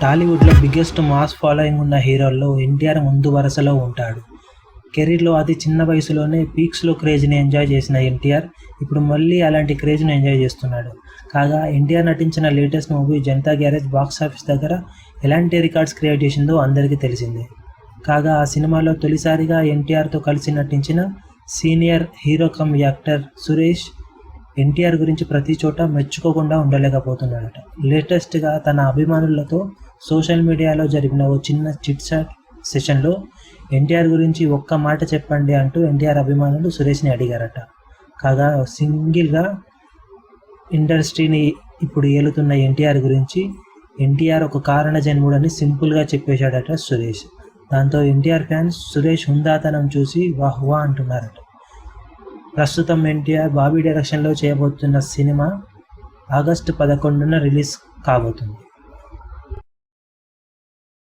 టాలీవుడ్లో biggest mass following ఉన్న హీరోల్లో ఎన్టీఆర్ ముందు వరుసలో ఉంటాడు. కెరీర్లో అతి చిన్న వయసులోనే పీక్స్లో క్రేజ్ని ఎంజాయ్ చేసిన ఎన్టీఆర్ ఇప్పుడు మళ్ళీ అలాంటి క్రేజ్ని ఎంజాయ్ చేస్తున్నాడు. కాగా ఎన్టీఆర్ నటించిన latest movie Janatha Garage box office దగ్గర ఎలాంటి రికార్డ్స్ క్రియేట్ చేసిందో అందరికీ తెలిసిందే. కాగా ఆ సినిమాలో తొలిసారిగా ఎన్టీఆర్తో కలిసి నటించిన senior hero cum actor Suresh NTR గురించి ప్రతి చోట మెచ్చుకోకుండా ఉండలేకపోతున్నాడట. లేటెస్ట్గా తన అభిమానులతో సోషల్ మీడియాలో జరిపిన ఓ చిన్న చిట్సాట్ సెషన్లో ఎన్టీఆర్ గురించి ఒక్క మాట చెప్పండి అంటూ ఎన్టీఆర్ అభిమానులు సురేష్ని అడిగారట. కాగా సింగిల్గా ఇండస్ట్రీని ఇప్పుడు ఏలుతున్న ఎన్టీఆర్ గురించి ఎన్టీఆర్ ఒక కారణ జన్ముడని సింపుల్గా చెప్పేశాడట సురేష్. దాంతో ఎన్టీఆర్ ఫ్యాన్స్ సురేష్ హుందాతనం చూసి వాహ్ వా అంటున్నారట. ప్రస్తుతం ఎన్టీఆర్ బాబీ డైరెక్షన్లో చేయబోతున్న సినిమా ఆగస్టు పదకొండున రిలీజ్ కాబోతుంది.